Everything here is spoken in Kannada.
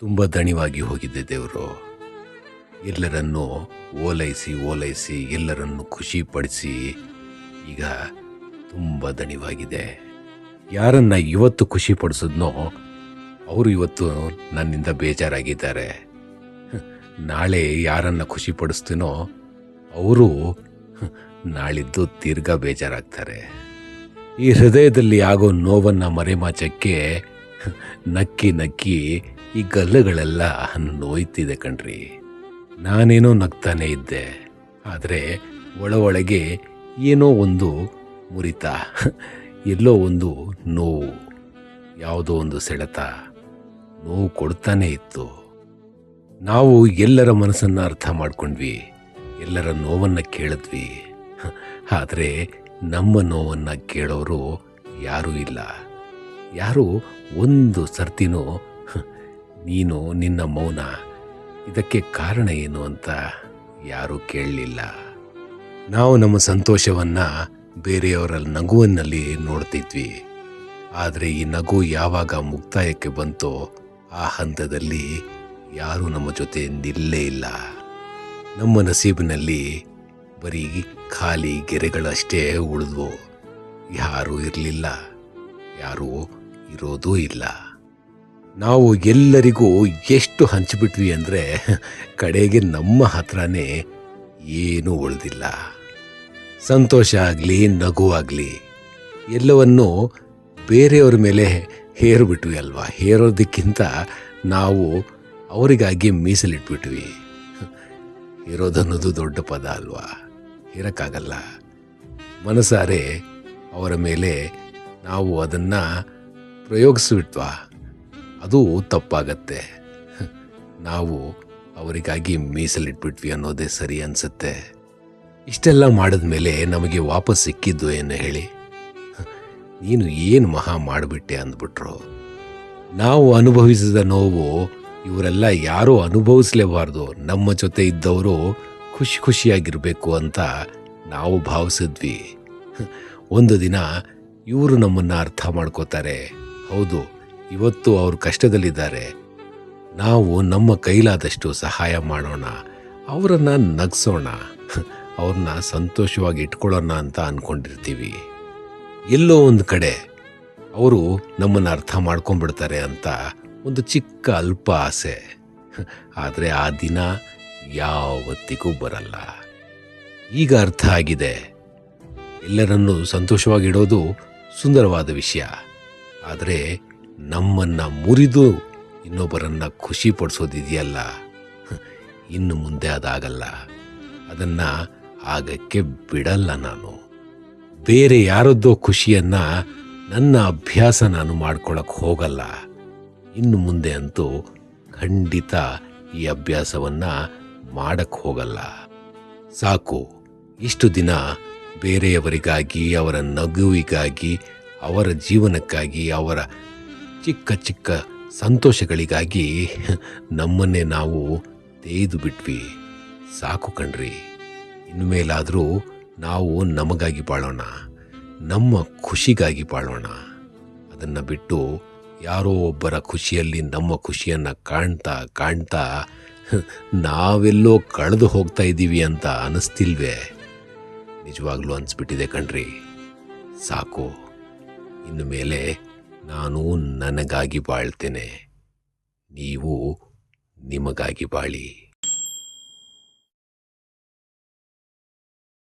ತುಂಬ ದಣಿವಾಗಿ ಹೋಗಿದ್ದೆ ದೇವರು. ಎಲ್ಲರನ್ನು ಓಲೈಸಿ ಓಲೈಸಿ, ಎಲ್ಲರನ್ನು ಖುಷಿಪಡಿಸಿ ಈಗ ತುಂಬ ದಣಿವಾಗಿದೆ. ಯಾರನ್ನ ಇವತ್ತು ಖುಷಿ ಪಡಿಸಿದ್ನೋ ಅವರು ಇವತ್ತು ನನ್ನಿಂದ ಬೇಜಾರಾಗಿದ್ದಾರೆ. ನಾಳೆ ಯಾರನ್ನ ಖುಷಿಪಡಿಸ್ತೀನೋ ಅವರು ನಾಳಿದ್ದು ತಿರ್ಗಾ ಬೇಜಾರಾಗ್ತಾರೆ. ಈ ಹೃದಯದಲ್ಲಿ ಆಗೋ ನೋವನ್ನು ಮರೆಮಾಚಕ್ಕೆ ನಕ್ಕಿ ನಕ್ಕಿ ಈ ಗಲ್ಲುಗಳೆಲ್ಲ ನೋಯ್ತಿದೆ ಕಣ್ರಿ. ನಾನೇನೋ ನಗ್ತಾನೆ ಇದ್ದೆ. ಆದರೆ ಒಳ ಒಳಗೆ ಏನೋ ಒಂದು ಮುರಿತ, ಎಲ್ಲೋ ಒಂದು ನೋವು, ಯಾವುದೋ ಒಂದು ಸೆಳೆತ ನೋವು ಕೊಡ್ತಾನೆ ಇತ್ತು. ನಾವು ಎಲ್ಲರ ಮನಸ್ಸನ್ನು ಅರ್ಥ ಮಾಡ್ಕೊಂಡ್ವಿ, ಎಲ್ಲರ ನೋವನ್ನು ಕೇಳಿದ್ವಿ. ಆದರೆ ನಮ್ಮ ನೋವನ್ನು ಕೇಳೋರು ಯಾರೂ ಇಲ್ಲ. ಯಾರು ಒಂದು ಸರ್ತಿನೂ ನೀನು ನಿನ್ನ ಮೌನ. ಇದಕ್ಕೆ ಕಾರಣ ಏನು ಅಂತ ಯಾರೂ ಕೇಳಲಿಲ್ಲ. ನಾವು ನಮ್ಮ ಸಂತೋಷವನ್ನ ಬೇರೆಯವರ ನಗುವಿನಲ್ಲಿ ನೋಡ್ತಿದ್ವಿ. ಆದರೆ ಈ ನಗು ಯಾವಾಗ ಮುಕ್ತಾಯಕ್ಕೆ ಬಂತೋ ಆ ಹಂತದಲ್ಲಿ ಯಾರೂ ನಮ್ಮ ಜೊತೆ ನಿಲ್ಲೇ ಇಲ್ಲ. ನಮ್ಮ ನಸೀಬಿನಲ್ಲಿ ಬರೀ ಖಾಲಿ ಗೆರೆಗಳಷ್ಟೇ ಉಳಿದ್ವು. ಯಾರೂ ಇರಲಿಲ್ಲ. ಯಾರೂ ಇರೋದೂ ಇಲ್ಲ. ನಾವು ಎಲ್ಲರಿಗೂ ಎಷ್ಟು ಹಂಚಿಬಿಟ್ವಿ ಅಂದರೆ ಕಡೆಗೆ ನಮ್ಮ ಹತ್ರನೇ ಏನೂ ಉಳಿದಿಲ್ಲ. ಸಂತೋಷ ಆಗಲಿ, ನಗು ಆಗಲಿ, ಎಲ್ಲವನ್ನೂ ಬೇರೆಯವ್ರ ಮೇಲೆ ಹೇರಿಬಿಟ್ವಿ ಅಲ್ವಾ? ಹೇರೋದಕ್ಕಿಂತ ನಾವು ಅವರಿಗಾಗಿ ಮೀಸಲಿಟ್ಬಿಟ್ವಿ. ಹೇರೋದನ್ನೋದು ದೊಡ್ಡ ಪದ ಅಲ್ವಾ? ಹೇರಕ್ಕಾಗಲ್ಲ. ಮನಸಾರೆ ಅವರ ಮೇಲೆ ನಾವು ಅದನ್ನು ಪ್ರಯೋಗಿಸ್ಬಿಟ್ವಾ? ಅದು ತಪ್ಪಾಗತ್ತೆ. ನಾವು ಅವರಿಗಾಗಿ ಮೀಸಲಿಟ್ಬಿಟ್ವಿ ಅನ್ನೋದೇ ಸರಿ ಅನಿಸುತ್ತೆ. ಇಷ್ಟೆಲ್ಲ ಮಾಡಿದ ಮೇಲೆ ನಮಗೆ ವಾಪಸ್ ಸಿಕ್ಕಿದ್ದು ಏನು ಹೇಳಿ? ನೀನು ಏನು ಮಹಾ ಮಾಡಿಬಿಟ್ಟೆ ಅಂದ್ಬಿಟ್ರು? ನಾವು ಅನುಭವಿಸಿದ ನೋವು ಇವರೆಲ್ಲ ಯಾರೂ ಅನುಭವಿಸಲೇಬಾರ್ದು. ನಮ್ಮ ಜೊತೆ ಇದ್ದವರು ಖುಷಿ ಖುಷಿಯಾಗಿರಬೇಕು ಅಂತ ನಾವು ಭಾವಿಸಿದ್ವಿ. ಒಂದು ದಿನ ಇವರು ನಮ್ಮನ್ನು ಅರ್ಥ ಮಾಡ್ಕೋತಾರೆ. ಹೌದು ಇವತ್ತು ಅವರು ಕಷ್ಟದಲ್ಲಿದ್ದಾರೆ. ನಾವು ನಮ್ಮ ಕೈಲಾದಷ್ಟು ಸಹಾಯ ಮಾಡೋಣ, ಅವರನ್ನು ನಗ್ಸೋಣ, ಅವ್ರನ್ನ ಸಂತೋಷವಾಗಿ ಇಟ್ಕೊಳ್ಳೋಣ ಅಂತ ಅಂದ್ಕೊಂಡಿರ್ತೀವಿ ಎಲ್ಲೋ ಒಂದು ಕಡೆ ಅವರು ನಮ್ಮನ್ನು ಅರ್ಥ ಮಾಡ್ಕೊಂಡ್ಬಿಡ್ತಾರೆ ಅಂತ ಒಂದು ಚಿಕ್ಕ ಅಲ್ಪ ಆಸೆ. ಆದರೆ ಆ ದಿನ ಯಾವತ್ತಿಗೂ ಬರಲ್ಲ. ಈಗ ಅರ್ಥ ಆಗಿದೆ. ಎಲ್ಲರನ್ನೂ ಸಂತೋಷವಾಗಿಡೋದು ಸುಂದರವಾದ ವಿಷಯ. ಆದರೆ ನಮ್ಮನ್ನ ಮುರಿದು ಇನ್ನೊಬ್ಬರನ್ನು ಖುಷಿ ಪಡಿಸೋದಿದೆಯಲ್ಲ? ಇನ್ನು ಮುಂದೆ ಅದಾಗಲ್ಲ. ಅದನ್ನು ಆಗಕ್ಕೆ ಬಿಡಲ್ಲ ನಾನು. ಬೇರೆ ಯಾರದ್ದೋ ಖುಷಿಯನ್ನು ನನ್ನ ಅಭ್ಯಾಸ ನಾನು ಮಾಡ್ಕೊಳಕ್ಕೆ ಹೋಗಲ್ಲ. ಇನ್ನು ಮುಂದೆ ಅಂತೂ ಖಂಡಿತ ಈ ಅಭ್ಯಾಸವನ್ನು ಮಾಡಕ್ಕೆ ಹೋಗಲ್ಲ. ಸಾಕು. ಇಷ್ಟು ದಿನ ಬೇರೆಯವರಿಗಾಗಿ, ಅವರ ನಗುವಿಗಾಗಿ, ಅವರ ಜೀವನಕ್ಕಾಗಿ, ಅವರ ಚಿಕ್ಕ ಚಿಕ್ಕ ಸಂತೋಷಗಳಿಗಾಗಿ ನಮ್ಮನ್ನೇ ನಾವು ತೇಯ್ದು ಬಿಟ್ವಿ. ಸಾಕು ಕಣ್ರಿ. ಇನ್ನು ಮೇಲಾದರೂ ನಾವು ನಮಗಾಗಿ ಬಾಳೋಣ. ನಮ್ಮ ಖುಷಿಗಾಗಿ ಬಾಳೋಣ. ಅದನ್ನು ಬಿಟ್ಟು ಯಾರೋ ಒಬ್ಬರ ಖುಷಿಯಲ್ಲಿ ನಮ್ಮ ಖುಷಿಯನ್ನು ಕಾಣ್ತಾ ಕಾಣ್ತಾ ನಾವೆಲ್ಲೋ ಕಳೆದು ಹೋಗ್ತಾ ಇದ್ದೀವಿ ಅಂತ ಅನಿಸ್ತಿಲ್ವೇ? ನಿಜವಾಗ್ಲೂ ಅನಿಸ್ಬಿಟ್ಟಿದೆ ಕಣ್ರಿ. ಸಾಕು. ಇನ್ನು ಮೇಲೆ ನಾನು ನನಗಾಗಿ ಬಾಳ್ತೇನೆ. ನೀವು ನಿಮಗಾಗಿ ಬಾಳಿ.